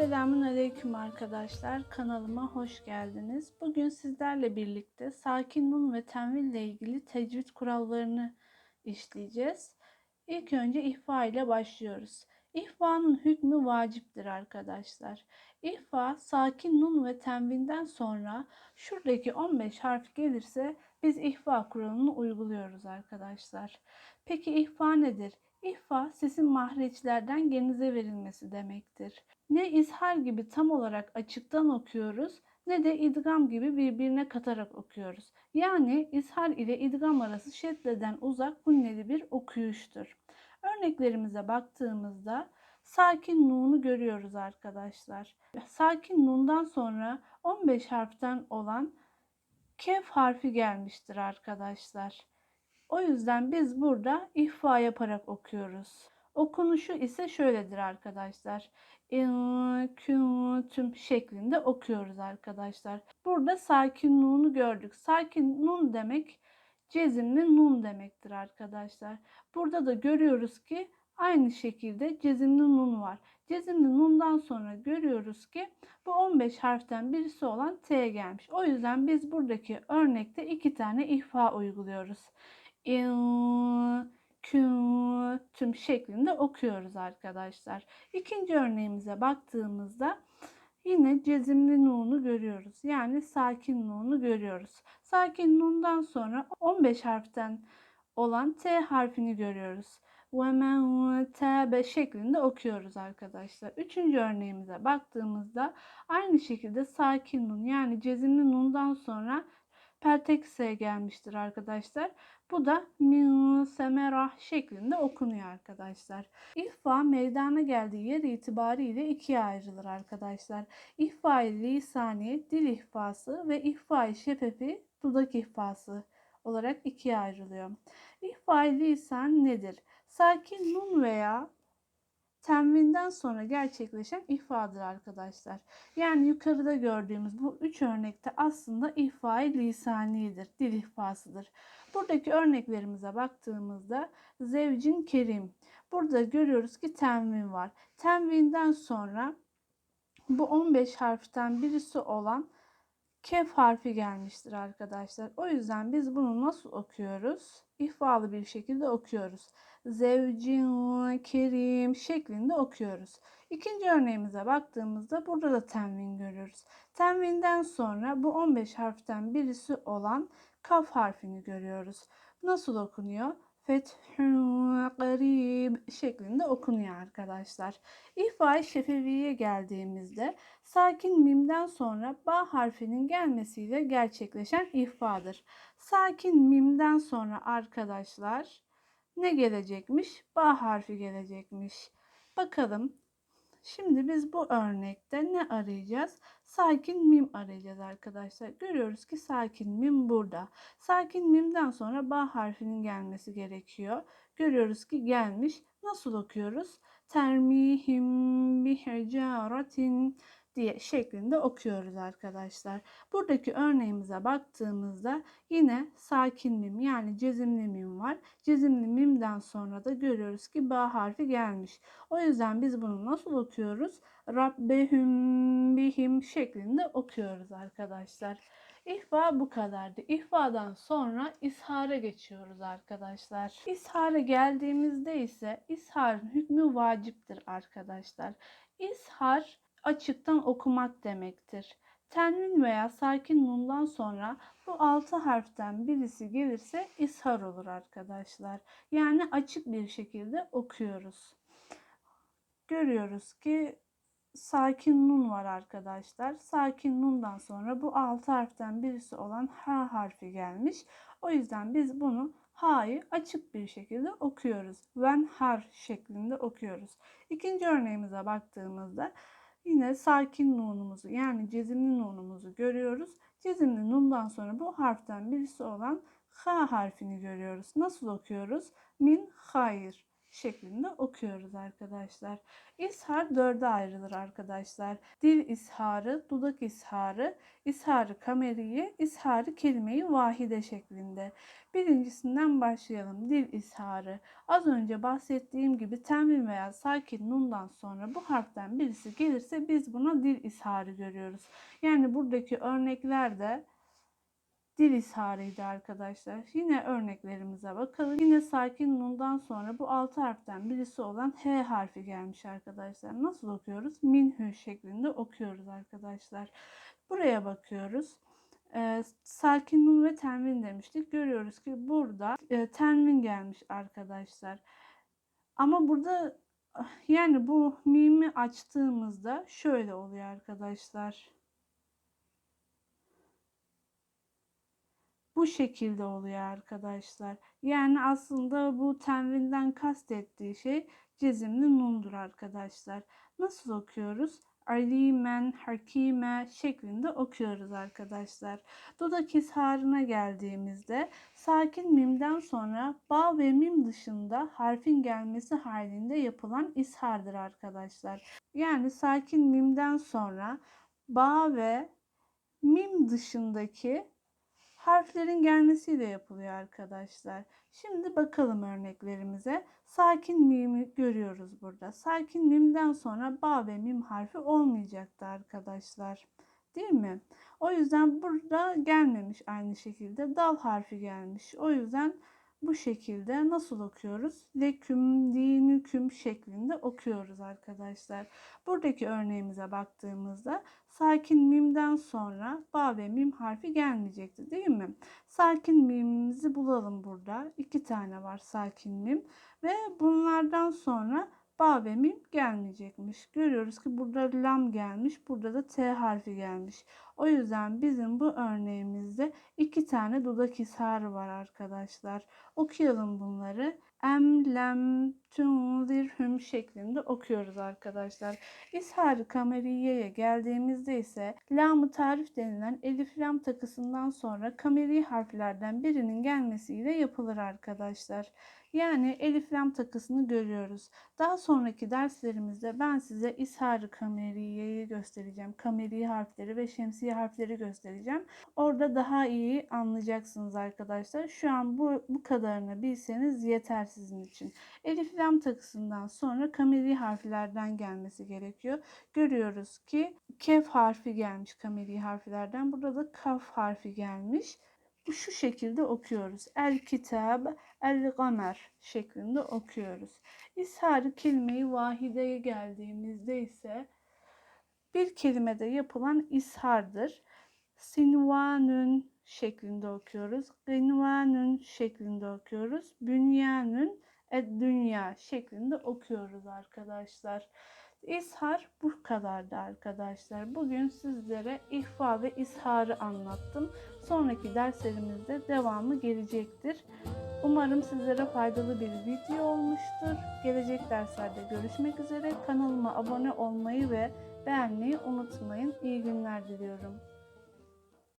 Selamun Aleyküm arkadaşlar. Kanalıma hoş geldiniz. Bugün sizlerle birlikte sakin nun ve tenvin ile ilgili tecvid kurallarını işleyeceğiz. İlk önce ihfa ile başlıyoruz. İhfanın hükmü vaciptir arkadaşlar. İhfa sakin nun ve tenvinden sonra şuradaki 15 harf gelirse biz ihfa kuralını uyguluyoruz arkadaşlar. Peki ihfa nedir? İhfa sesin mahreçlerden genize verilmesi demektir. Ne izhar gibi tam olarak açıktan okuyoruz ne de idgam gibi birbirine katarak okuyoruz. Yani izhar ile idgam arası şeddeden uzak hunneli bir okuyuştur. Örneklerimize baktığımızda sakin nunu görüyoruz arkadaşlar. Sakin nundan sonra 15 harften olan kef harfi gelmiştir arkadaşlar. O yüzden biz burada ihfa yaparak okuyoruz. Okunuşu ise şöyledir arkadaşlar. tüm şeklinde okuyoruz arkadaşlar. Burada sakin nunu gördük. Sakin nun demek cezimli nun demektir arkadaşlar. Burada da görüyoruz ki aynı şekilde cezimli nun var. Cezimli nundan sonra görüyoruz ki bu 15 harften birisi olan T gelmiş. O yüzden biz buradaki örnekte iki tane ihfa uyguluyoruz tüm şeklinde okuyoruz arkadaşlar. İkinci örneğimize baktığımızda yine cezimli nunu görüyoruz. Yani sakin nunu görüyoruz. Sakin nundan sonra 15 harften olan T harfini görüyoruz. Men tebe şeklinde okuyoruz arkadaşlar. Üçüncü örneğimize baktığımızda aynı şekilde sakin nun yani cezimli nundan sonra pertekse gelmiştir arkadaşlar. Bu da min semerah şeklinde okunuyor arkadaşlar. İhfa meydana geldiği yer itibariyle ikiye ayrılır arkadaşlar. İhfa-i lisani dil ihfası ve ihfa-i şefefi dudak ihfası olarak ikiye ayrılıyor. İhfa-i lisan nedir? Sakin nun veya tenvinden sonra gerçekleşen ihfadır arkadaşlar. Yani yukarıda gördüğümüz bu üç örnekte aslında ihfa-i lisanidir, dil ihfasıdır. Buradaki örneklerimize baktığımızda zevcin kerim. Burada görüyoruz ki tenvin var. Tenvinden sonra bu 15 harften birisi olan kef harfi gelmiştir arkadaşlar. O yüzden biz bunu nasıl okuyoruz? İhfalı bir şekilde okuyoruz. Zevcin kerim şeklinde okuyoruz. İkinci örneğimize baktığımızda burada da tenvin görüyoruz. Tenvinden sonra bu 15 harften birisi olan kaf harfini görüyoruz. Nasıl okunuyor? Fethün garib şeklinde okunuyor arkadaşlar. İhfa-i şefeviye geldiğimizde sakin mimden sonra ba harfinin gelmesiyle gerçekleşen ihfadır. Sakin mimden sonra arkadaşlar ne gelecekmiş? Ba harfi gelecekmiş. Bakalım Şimdi biz bu örnekte ne arayacağız? Sakin mim arayacağız arkadaşlar. Görüyoruz ki sakin mim burada. Sakin mimden sonra ba harfinin gelmesi gerekiyor. Görüyoruz ki gelmiş. Nasıl okuyoruz? Termihim bihecaratin diye şeklinde okuyoruz arkadaşlar. Buradaki örneğimize baktığımızda yine sakin mim yani cezimli mim var. Cezimli mimden sonra da görüyoruz ki ba harfi gelmiş. O yüzden biz bunu nasıl okuyoruz? Rabbehum bihim şeklinde okuyoruz arkadaşlar. İhfa bu kadardı. İhfadan sonra ishara geçiyoruz arkadaşlar. İshara geldiğimizde ise isharın hükmü vaciptir arkadaşlar. İshar açıktan okumak demektir. Tenvin veya sakin nundan sonra bu altı harften birisi gelirse ishar olur arkadaşlar. Yani açık bir şekilde okuyoruz. Görüyoruz ki sakin nun var arkadaşlar. Sakin nundan sonra bu altı harften birisi olan ha harfi gelmiş. O yüzden biz bunu ha'yı açık bir şekilde okuyoruz. Ven har şeklinde okuyoruz. İkinci örneğimize baktığımızda Yine sakin nunumuzu yani cezimli nunumuzu görüyoruz. Cezimli nundan sonra bu harften birisi olan ha harfini görüyoruz. Nasıl okuyoruz? Min hayır şeklinde okuyoruz arkadaşlar. İshar dörde ayrılır arkadaşlar. Dil isharı, dudak isharı, isharı kameriye, isharı kelimeyi vahide şeklinde. Birincisinden başlayalım. Dil isharı. Az önce bahsettiğim gibi tenvin veya sakin nundan sonra bu harften birisi gelirse biz buna dil isharı görüyoruz. Yani buradaki örneklerde dil isharıydı arkadaşlar. Yine örneklerimize bakalım. Yine sakin nundan sonra bu altı harften birisi olan H harfi gelmiş arkadaşlar. Nasıl okuyoruz? Minhü şeklinde okuyoruz arkadaşlar. Buraya bakıyoruz. Ee, sakin nun ve tenvin demiştik. Görüyoruz ki burada e, tenvin gelmiş arkadaşlar. Ama burada yani bu mimi açtığımızda şöyle oluyor arkadaşlar. Bu şekilde oluyor arkadaşlar. Yani aslında bu tenvinden kastettiği şey cezimli nundur arkadaşlar. Nasıl okuyoruz? alimen, hakime şeklinde okuyoruz arkadaşlar. Dudak isharına geldiğimizde sakin mimden sonra ba ve mim dışında harfin gelmesi halinde yapılan ishardır arkadaşlar. Yani sakin mimden sonra ba ve mim dışındaki harflerin gelmesiyle yapılıyor arkadaşlar. Şimdi bakalım örneklerimize. Sakin mimi görüyoruz burada. Sakin mimden sonra ba ve mim harfi olmayacaktı arkadaşlar. Değil mi? O yüzden burada gelmemiş aynı şekilde. Dal harfi gelmiş. O yüzden bu şekilde nasıl okuyoruz? Leküm, dinüküm şeklinde okuyoruz arkadaşlar. Buradaki örneğimize baktığımızda sakin mimden sonra ba ve mim harfi gelmeyecekti değil mi? Sakin mimimizi bulalım burada. İki tane var sakin mim ve bunlardan sonra ba ve mim gelmeyecekmiş. Görüyoruz ki burada lam gelmiş, burada da t harfi gelmiş. O yüzden bizim bu örneğimizde iki tane dudak isharı var arkadaşlar. Okuyalım bunları. Em, lem, tunzirhüm şeklinde okuyoruz arkadaşlar. İshar-ı kameriyeye geldiğimizde ise lam-ı tarif denilen elif lam takısından sonra kameri harflerden birinin gelmesiyle yapılır arkadaşlar. Yani elif lam takısını görüyoruz. Daha sonraki derslerimizde ben size ishar-ı kameriyeyi göstereceğim. Kameri harfleri ve şemsiye harfleri göstereceğim. Orada daha iyi anlayacaksınız arkadaşlar. Şu an bu, bu kadarını bilseniz yeter sizin için. Elif lam takısından sonra kameri harflerden gelmesi gerekiyor. Görüyoruz ki kef harfi gelmiş kameri harflerden. Burada da kaf harfi gelmiş. Şu şekilde okuyoruz. El kitab, el gamer şeklinde okuyoruz. İshar kelimeyi vahideye geldiğimizde ise bir kelimede yapılan ishardır. Sinvanün şeklinde okuyoruz. Gınvanün şeklinde okuyoruz. Bünyanün ed dünya şeklinde okuyoruz arkadaşlar. İshar bu kadardı arkadaşlar. Bugün sizlere ihfa ve isharı anlattım. Sonraki derslerimizde devamı gelecektir. Umarım sizlere faydalı bir video olmuştur. Gelecek derslerde görüşmek üzere. Kanalıma abone olmayı ve beğenmeyi unutmayın. İyi günler diliyorum.